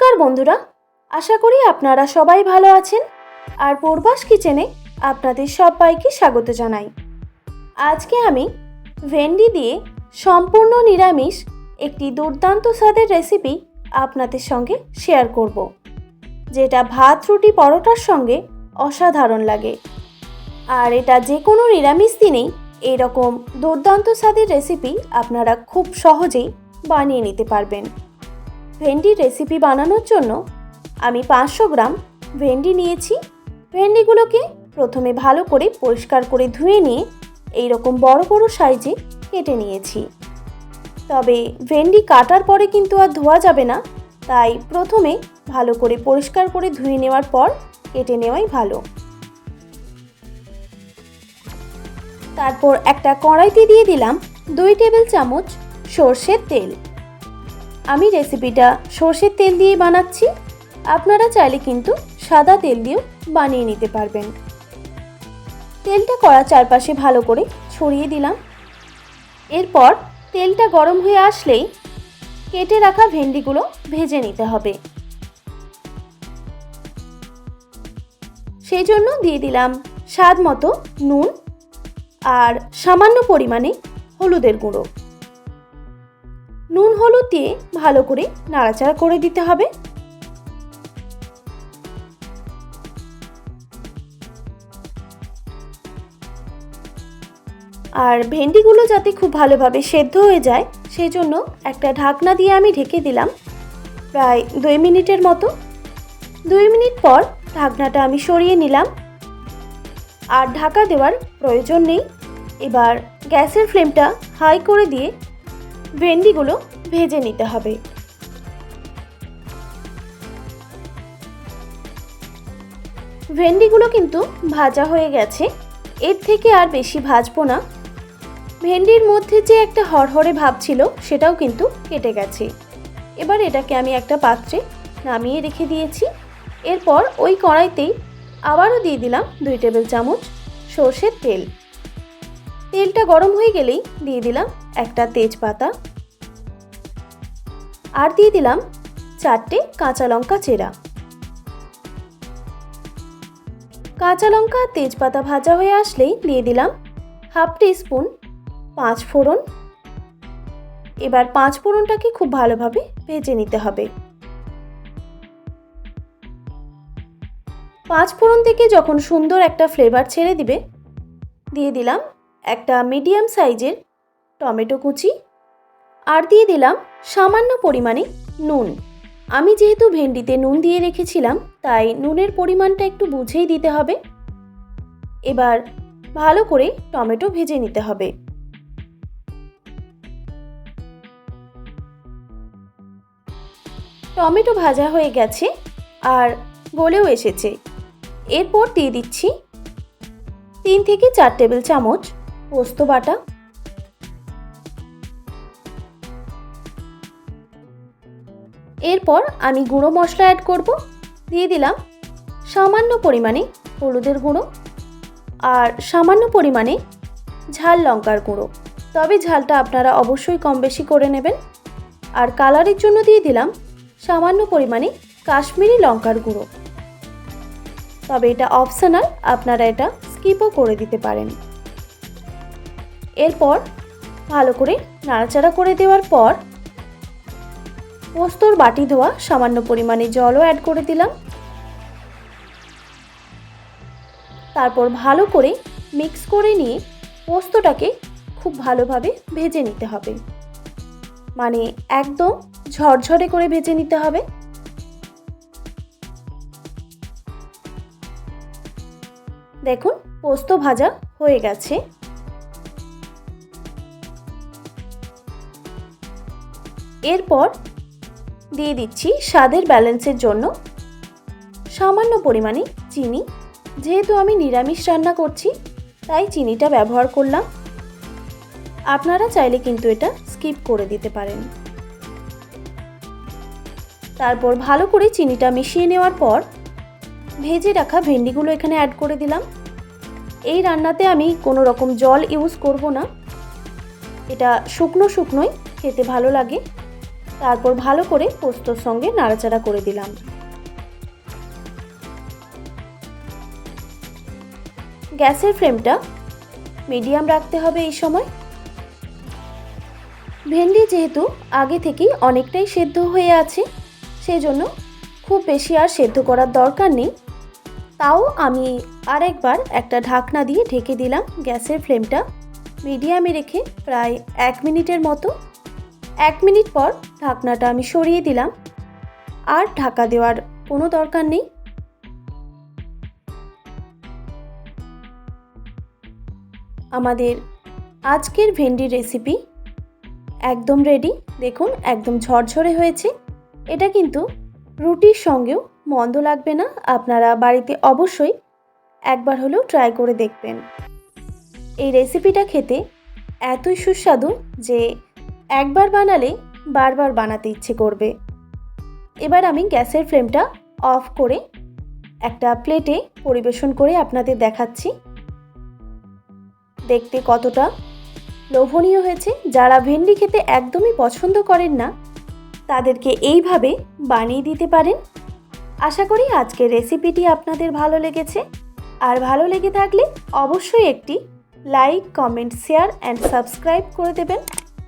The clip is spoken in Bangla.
নমস্কার বন্ধুরা, আশা করি আপনারা সবাই ভালো আছেন আর পূর্বাস কিচেনে আপনাদের সবাইকে স্বাগত জানাই। আজকে আমি ভেন্ডি দিয়ে সম্পূর্ণ নিরামিষ একটি দুর্দান্ত স্বাদের রেসিপি আপনাদের সঙ্গে শেয়ার করব, যেটা ভাত, রুটি, পরোটার সঙ্গে অসাধারণ লাগে। আর এটা যে কোনো নিরামিষ দিনেই এরকম দুর্দান্ত স্বাদের রেসিপি আপনারা খুব সহজেই বানিয়ে নিতে পারবেন। ভেন্ডির রেসিপি বানানোর জন্য আমি পাঁচশো গ্রাম ভেন্ডি নিয়েছি। ভেন্ডিগুলোকে প্রথমে ভালো করে পরিষ্কার করে ধুয়ে নিয়ে এই রকম বড় বড় সাইজে কেটে নিয়েছি। তবে ভেন্ডি কাটার পরে কিন্তু আর ধোয়া যাবে না, তাই প্রথমে ভালো করে পরিষ্কার করে ধুয়ে নেওয়ার পর কেটে নেওয়াই ভালো। তারপর একটা কড়াইতে দিয়ে দিলাম দুই টেবিল চামচ সর্ষের তেল। আমি রেসিপিটা সর্ষের তেল দিয়ে বানাচ্ছি। আপনারা চাইলে কিন্তু সাদা তেল দিয়েও বানিয়ে নিতে পারবেন। তেলটা কড়া চারপাশে ভালো করে ছড়িয়ে দিলাম। এরপর তেলটা গরম হয়ে আসলেই কেটে রাখা ভেন্ডিগুলো ভেজে নিতে হবে। সেই জন্য দিয়ে দিলাম স্বাদ মতো নুন আর সামান্য পরিমাণে হলুদের গুঁড়ো। নুন হলুদ দিয়ে ভালো করে নাড়াচাড়া করে দিতে হবে। আর ভেন্ডিগুলো যাতে খুব ভালোভাবে সেদ্ধ হয়ে যায় সেই জন্য একটা ঢাকনা দিয়ে আমি ঢেকে দিলাম প্রায় দুই মিনিটের মতো। দুই মিনিট পর ঢাকনাটা আমি সরিয়ে নিলাম। আর ঢাকা দেওয়ার প্রয়োজন নেই। এবার গ্যাসের ফ্লেমটা হাই করে দিয়ে ভেন্ডিগুলো ভেজে নিতে হবে। ভেন্ডিগুলো কিন্তু ভাজা হয়ে গেছে। এর থেকে আর বেশি ভাজবো না। ভেন্ডির মধ্যে যে একটা হরহরে ভাব ছিল, সেটাও কিন্তু কেটে গেছে। এবার এটাকে আমি একটা পাত্রে নামিয়ে রেখে দিয়েছি। এরপর ওই কড়াইতেই আবারও দিয়ে দিলাম দুই টেবিল চামচ সর্ষের তেল। তেলটা গরম হয়ে গেলেই দিয়ে দিলাম একটা তেজপাতা। আর দিয়ে দিলাম চারটে কাঁচা লঙ্কা চেরা। কাঁচা লঙ্কা তেজপাতা ভাজা হয়ে আসলেই দিয়ে দিলাম হাফ স্পুন পাঁচ ফোড়ন। এবার পাঁচ ফোড়নটাকে খুব ভালোভাবে ভেজে নিতে হবে। পাঁচ ফোড়ন থেকে যখন সুন্দর একটা ফ্লেভার ছেড়ে দিবে, দিয়ে দিলাম একটা মিডিয়াম সাইজের টমেটো কুচি আর দিয়ে দিলাম সামান্য পরিমাণে নুন। আমি যেহেতু ভেন্ডিতে নুন দিয়ে রেখেছিলাম, তাই নুনের পরিমাণটা একটু বুঝেই দিতে হবে। এবার ভালো করে টমেটো ভেজে নিতে হবে। টমেটো ভাজা হয়ে গেছে আর গলেও এসেছে। এরপর দিয়ে দিচ্ছি তিন থেকে চার টেবিল চামচ পোস্ত বাটা। এরপর আমি গুঁড়ো মশলা অ্যাড করব। দিয়ে দিলাম সামান্য পরিমাণে হলুদের গুঁড়ো আর সামান্য পরিমাণে ঝাল লঙ্কার গুঁড়ো। তবে ঝালটা আপনারা অবশ্যই কম বেশি করে নেবেন। আর কালারের জন্য দিয়ে দিলাম সামান্য পরিমাণে কাশ্মীরি লঙ্কার গুঁড়ো। তবে এটা অপশনাল আপনারা এটা স্কিপও করে দিতে পারেন। এরপর ভালো করে নাড়াচাড়া করে দেওয়ার পর পোস্তর বাটি ধোয়া, সামান্য পরিমাণে জলও অ্যাড করে দিলাম। তারপর ভালো করে মিক্স করে নিয়ে পোস্তটাকে খুব ভালোভাবে ভেজে নিতে হবে। মানে একদম ঝরঝরে করে ভেজে নিতে হবে। দেখুন, পোস্ত ভাজা হয়ে গেছে। এরপর দিয়ে দিচ্ছি স্বাদের ব্যালেন্সের জন্য। সামান্য পরিমাণে চিনি। যেহেতু আমি নিরামিষ রান্না করছি, তাই চিনিটা ব্যবহার করলাম। আপনারা চাইলে কিন্তু এটা স্কিপ করে দিতে পারেন। তারপর ভালো করে চিনিটা মিশিয়ে নেওয়ার পর ভেজে রাখা ভেন্ডিগুলো এখানে অ্যাড করে দিলাম। এই রান্নাতে আমি কোনো রকম জল ইউজ করব না। এটা শুকনো শুকনোই খেতে ভালো লাগে। তারপর ভালো করে পোস্তর সঙ্গে নাড়াচাড়া করে দিলাম। গ্যাসের ফ্লেমটা মিডিয়াম রাখতে হবে এই সময়। ভেন্ডি যেহেতু আগে থেকেই অনেকটাই সেদ্ধ হয়ে আছে সেই জন্য খুব বেশি আর সেদ্ধ করার দরকার নেই। তাও আমি আরেকবার একটা ঢাকনা দিয়ে ঢেকে দিলাম গ্যাসের ফ্লেমটা। মিডিয়ামে রেখে প্রায় এক মিনিটের মতো এক মিনিট পর ঢাকনাটা আমি সরিয়ে দিলাম। আর ঢাকা দেওয়ার কোনো দরকার নেই। আমাদের আজকের ভেন্ডি রেসিপি একদম রেডি দেখুন, একদম ঝরঝরে হয়েছে। এটা কিন্তু রুটির সঙ্গেও মন্দ লাগবে না। আপনারা বাড়িতে অবশ্যই একবার হলেও ট্রাই করে দেখবেন। এই রেসিপিটা খেতে এতই সুস্বাদু যে একবার বানালে বারবার বানাতে ইচ্ছে করবে। এবার আমি গ্যাসের ফ্লেমটা অফ করে একটা প্লেটে পরিবেশন করে আপনাদের দেখাচ্ছি। দেখতে কতটা লোভনীয় হয়েছে। যারা ভেন্ডি খেতে একদমই পছন্দ করেন না, তাদেরকে এইভাবে বানিয়ে দিতে পারেন। আশা করি আজকের রেসিপিটি আপনাদের ভালো লেগেছে। আর ভালো লেগে থাকলে অবশ্যই একটি like, comment, share and subscribe করে দেবেন।